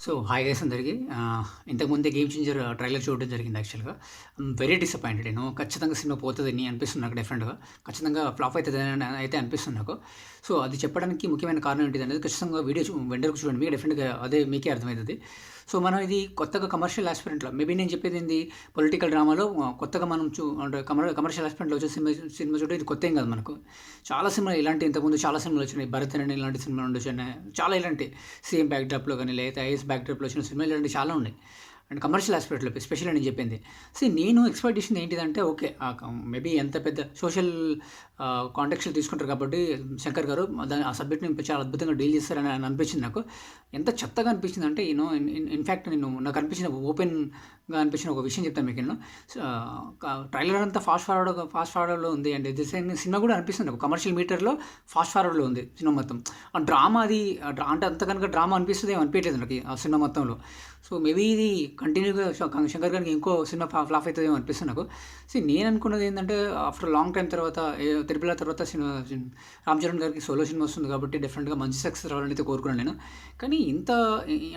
So hi guys అందరికీ ఇంతకుముందే 'game changer' trailer చూడడం జరిగింది యాక్చువల్‌గా. వెరీ డిసప్పాయింటెడ్ నేను. ఖచ్చితంగా సినిమా పోతుందని అనిపిస్తుంది నాకు డెఫినెట్‌గా. ఖచ్చితంగా ఫ్లాప్ అయితదని అయితే అనిపిస్తుంది నాకు. సో, అది చెప్పడానికి ముఖ్యమైన కారణం ఏంటిది అనేది ఖచ్చితంగా వీడియో చూ వెండర్‌కు చూడండి. మీకు డెఫినెట్‌గా అదే మీకే అర్థమవుతుంది సో, మనం ఇది కొత్తగా కమర్షియల్ ఆస్పిరెంట్లో మేబీ నేను చెప్పేది ఏంది పొలిటికల్ డ్రామాలో కొత్తగా మనం చూ అంటే కమర్ కమర్షియల్ ఆస్పిరెంట్లో వచ్చే సినిమా సినిమా చూడడం ఇది కొత్తేం కాదు మనకు. చాలా సినిమాలు ఇలాంటి ఇంతకుముందు చాలా సినిమాలు వచ్చినాయి. 'భరత్' అని ఇలాంటి సినిమాలు ఉండొచ్చు. చాలా ఇలాంటి సేమ్ బ్యాక్ డ్రాప్‌లో గాని లేకపోతే ఐఎస్ బ్యాక్టీరియా పొల్యూషన్ వచ్చిన సినిమాలు ఇలాంటివి చాలా ఉన్నాయి. అండ్ కమర్షియల్ హాస్పిటల్ స్పెషల్ అని చెప్పింది. సో నేను ఎక్స్‌పెక్ట్ చేసింది ఏంటిదంటే ఓకే. మేబీ ఎంత పెద్ద సోషల్ ఆహ్, తీసుకుంటారు కాబట్టి శంకర్ గారు దాని ఆ సబ్జెక్ట్‌ని చాలా అద్భుతంగా డీల్ చేస్తారని అనిపించింది నాకు. ఎంత చెత్తగా అనిపించిందంటే అంటే నేను ఇన్ఫ్యాక్ట్ నేను నాకు అనిపించిన ఓపెన్‌గా అనిపించిన ఒక విషయం చెప్తాను మీకు నేను. ట్రైలర్ అంతా ఫాస్ట్ ఫార్వర్డ్ ఫాస్ట్ ఫార్వర్డ్‌లో ఉంది. అండ్ ది సేమ్ సినిమా కూడా అనిపిస్తుంది నాకు కమర్షియల్ మీటర్‌లో ఫాస్ట్ ఫార్వర్డ్‌లో ఉంది సినిమా మొత్తం. ఆ డ్రామా అది అంటే అంత కనుక డ్రామా అనిపిస్తదేమో అనిపియట్లేదు నాకు ఆ సినిమా మొత్తంలో. సో, మేబీ ఇది కంటిన్యూగా శంకర్ గారికి ఇంకో సినిమా ఫ్లాప్ అవుతుందేమో అనిపిస్తుంది నాకు. సో నేను అనుకున్నది ఏంటంటే ఆఫ్టర్ లాంగ్ టైం తర్వాత ఏ తర్వాత సినిమా రామ్ చరణ్ గారికి సోలో సినిమా వస్తుంది కాబట్టి డెఫినెట్‌గా మంచి సక్సెస్ రావాలని అయితే కోరుకున్నాను నేను. కానీ ఇంత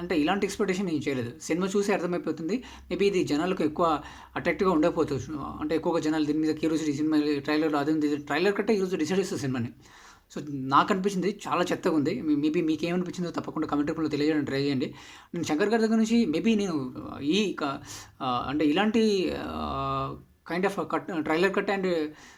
అంటే ఇలాంటి ఎక్స్‌పెక్టేషన్ నేను చేయలేదు. సినిమా చూసి అర్థమైపోతుంది. మేబీ ఇది జనాలకు ఎక్కువ అట్రాక్టివ్‌గా ఉండకపోవచ్చు. అంటే ఎక్కువగా జనాలు దీని మీద క్యూరియాసిటీ సినిమా ట్రైలర్ అది ఉంది. ట్రైలర్ కంటే ఈరోజు డిసైడ్ చేస్తుంది సినిమాని. సో, నాకు అనిపించింది చాలా చెత్తగా ఉంది. మేబీ మీకేమనిపించిందో తప్పకుండా కమెంట్ రూపంలో తెలియజేయడం ట్రై చేయండి. నేను శంకర్ గారి దగ్గర నుంచి మేబీ నేను ఈ అంటే ఇలాంటి kind of cut trailer cut and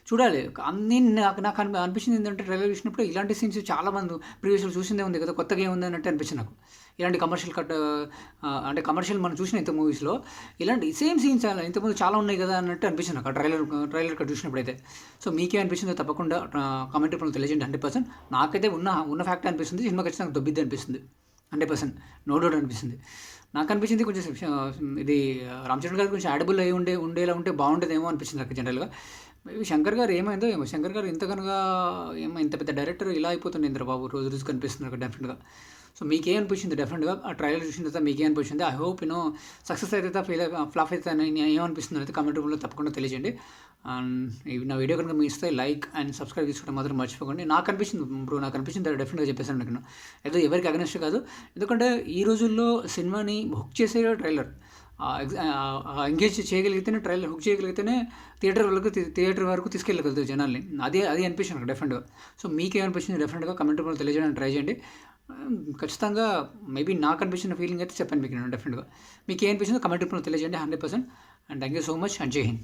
చూడాలి. అన్నీ నాకు నాకు అని అనిపించింది ఏంటంటే ట్రైలర్ చూసినప్పుడు ఇలాంటి సీన్స్ చాలా మంది ప్రీవియస్‌లో చూసిందే ఉంది కదా! కొత్తగా ఏముంది అన్నట్టు అనిపించింది నాకు. ఇలాంటి కమర్షియల్ కట్ uh, uh, అంటే కమర్షియల్ మనం చూసిన ఇంత మూవీస్‌లో ఇలాంటి సేమ్ సీన్స్ ఇంతకుముందు చాలా ఉన్నాయి కదా! అన్నట్టు అనిపించింది నాకు ఆ ట్రైలర్ ట్రైలర్ కట్ చూసినప్పుడైతే. సో, మీకేమనిపించిందో తప్పకుండా uh, కామెంట్ రూపంలో తెలియజేయండి 100%. నాకైతే ఉన్న ఉన్న ఫ్యాక్ట్ అనిపిస్తుంది. సినిమా ఖచ్చితంగా దొబ్బిద్ది అనిపిస్తుంది. 100% నో డౌట్ అనిపిస్తుంది. నాకు అనిపించింది కొంచెం ఇది రామ్ చరణ్ గారు కొంచెం యాడబుల్ అయి ఉండే ఉండేలా ఉంటే బాగుండేదేమో అనిపించింది నాకు జనరల్‌గా. మేబీ శంకర్ గారు ఏమైందో ఏమో! శంకర్ గారు ఇంత ఏమో ఇంత పెద్ద డైరెక్టర్ ఇలా అయిపోతుండేందిరా బాబు! రోజు రోజుకి కనిపిస్తున్నారు డెఫినెట్‌గా. సో, మీకేమనిపించింది డెఫినెట్‌గా ఆ ట్రైలర్ చూసిన తర్వాత మీకేమనిపించింది? I hope you know success అయితే ఫెయిల్ ఫ్లాప్ అయితే ఏమనిపిస్తుంది అయితే కామెంట్ రూమ్లో తప్పకుండా తెలియజేయండి. అండ్ నా వీడియో కనుక మీ ఇస్తే లైక్ అండ్ సబ్స్క్రైబ్ చేసుకోవడం మాత్రం మర్చిపోకండి. నాకు అనిపించింది బ్రో నాకు అనిపించింది డెఫినెట్‌గా చెప్పేసాను నేను. ఏదో ఎవరికి అగనెస్ట్ కాదు. ఎందుకంటే ఈ రోజుల్లో సినిమాని హుక్ చేసే ట్రైలర్. ఎంగేజ్ చేయగలిగితేనే ట్రైలర్ హుక్ చేయగలిగితేనే థియేటర్ వరకు థియేటర్ వరకు తీసుకెళ్ళగలుగుతారు జనాల్ని. అదే అది అనిపించింది నాకు డెఫినెట్‌గా. సో, మీకేమనిపించింది డెఫినెట్‌గా కమెంట్ రూపంలో తెలియజేయడానికి ట్రై చేయండి. Hmm, ఖచ్చితంగా మేబీ నాకు అనిపించిన ఫీలింగ్ అయితే చెప్పాను మీకు నేను డెఫినెట్‌గా. మీకేమనిపించిందో కామెంట్ రూపంలో తెలియజేయండి 100%. And thank you so much and Jai Hind.